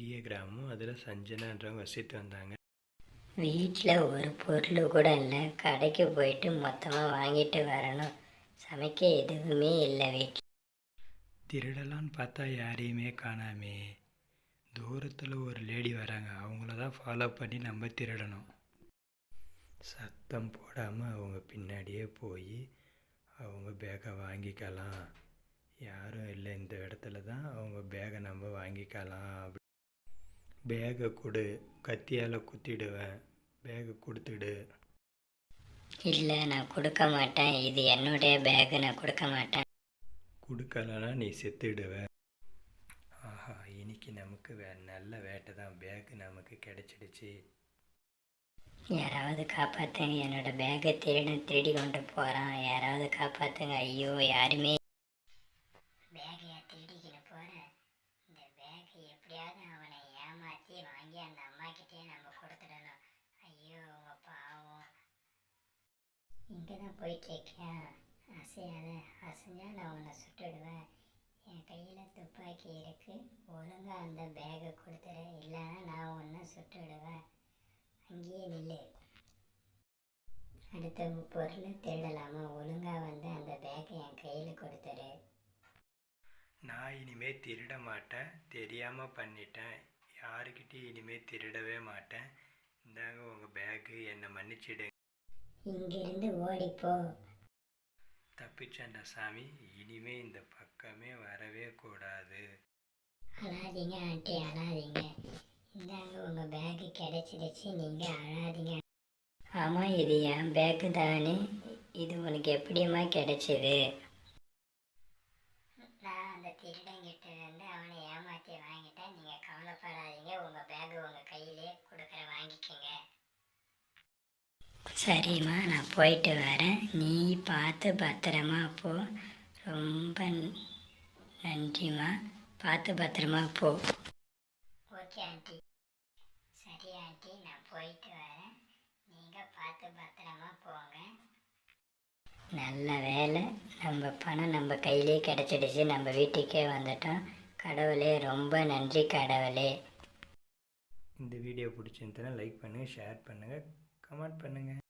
அழகிய கிராமம் அதில் சஞ்சனான்றவங்க வசித்து வந்தாங்க. வீட்டில் ஒரு பொருள் கூட இல்லை. கடைக்கு போயிட்டு மொத்தமாக வாங்கிட்டு வரணும். சமைக்க எதுவுமே இல்லை வீட்டில் திருடலான்னு பார்த்தா யாரையுமே காணாமே. தூரத்தில் ஒரு லேடி வராங்க. அவங்கள தான் ஃபாலோ பண்ணி நம்ம திருடணும். சத்தம் போடாமல் அவங்க பின்னாடியே போய் அவங்க பேக்கை வாங்கிக்கலாம். யாரும் இல்லை இந்த இடத்துல தான் அவங்க பேகை நம்ம வாங்கிக்கலாம். அப்படி பேகை கொடு கத்தியால் குத்திடுவேன் பேகை கொடுத்துடு. இல்லை நான் கொடுக்க மாட்டேன். இது என்னுடைய பேகு நான் கொடுக்க மாட்டேன். கொடுக்கலன்னா நீ செத்துடுவ. ஆஹா இன்னைக்கு நமக்கு வே நல்ல வேட்டை தான். பேக்கு நமக்கு கிடைச்சிடுச்சு. யாராவது காப்பாற்றுங்க என்னோட பேக்கை திருடி திருடி கொண்டு போகிறான் யாராவது காப்பாற்றுங்க ஐயோ யாருமே பேகையா திருடிக்கின்னு போகிறேன் இந்த பேக்கை எப்படியாவது அவனை ஏமாற்றி வாங்கி அந்த அம்மா கிட்டே நம்ம கொடுத்துடணும் ஐயோ அவங்க பாவம் இங்கே தான் போயிட்டுருக்கேன் அசையாத அசைஞ்சால் நான் உன்னை சுட்டுடுவேன். என் கையில் துப்பாக்கி இருக்குது ஒழுங்காக அந்த பேக்கை கொடுத்துரு. இல்லைன்னா நான் உன்னை சுட்டுடுவேன். அங்கேயே நில்லு. அடுத்த பொருளை திருடலாமா ஒழுங்காக வந்து அந்த பேக்கை என் கையில் கொடுத்துரு. நான் இனிமே திருட மாட்டேன். தெரியாமல் பண்ணிட்டேன். யாருக்கிட்டையும் இனிமே திருடவே மாட்டேன். இந்தாங்க உங்கள் பேக்கு என்னை மன்னிச்சிடு இங்கிருந்து ஓடிப்போ. தப்பிச்சேன்டா சாமி. இனிமே இந்த பக்கமே வரவே கூடாது. அழாதீங்க ஆண்டி அழாதீங்க. இந்தாங்க உங்கள் பேக்கு கிடைச்சிடுச்சு நீங்கள் அழாதீங்க. ஆமாம் இது என் பேக்கு தானே. இது உனக்கு எப்படியம்மா கிடைச்சிது? நான் அந்த திருடங்கிட்ட இருந்து அவனை ஏமாற்றி வாங்கிட்டேன். நீங்கள் கவலைப்படாதீங்க. உங்கள் பேக்கு உங்கள் கையிலே கொடுக்குற வாங்கிக்கோங்க. சரிம்மா நான் போயிட்டு வரேன். நீ பார்த்து பத்திரமா போ. ரொம்ப நன்றிம்மா. பார்த்து பத்திரமா போ. Okay aunty. சரி ஆண்டி நான் போயிட்டு வரேன். நீங்கள் பார்த்து பத்திரமா போங்க. நல்ல வேலை. நம்ம பணம் நம்ம கையிலே கிடச்சிடுச்சு. நம்ம வீட்டுக்கே வந்துட்டோம். கடவுளே ரொம்ப நன்றி கடவுளே. இந்த வீடியோ பிடிச்சிருந்தனா லைக் பண்ணுங்கள் ஷேர் பண்ணுங்கள் கமெண்ட் பண்ணுங்கள்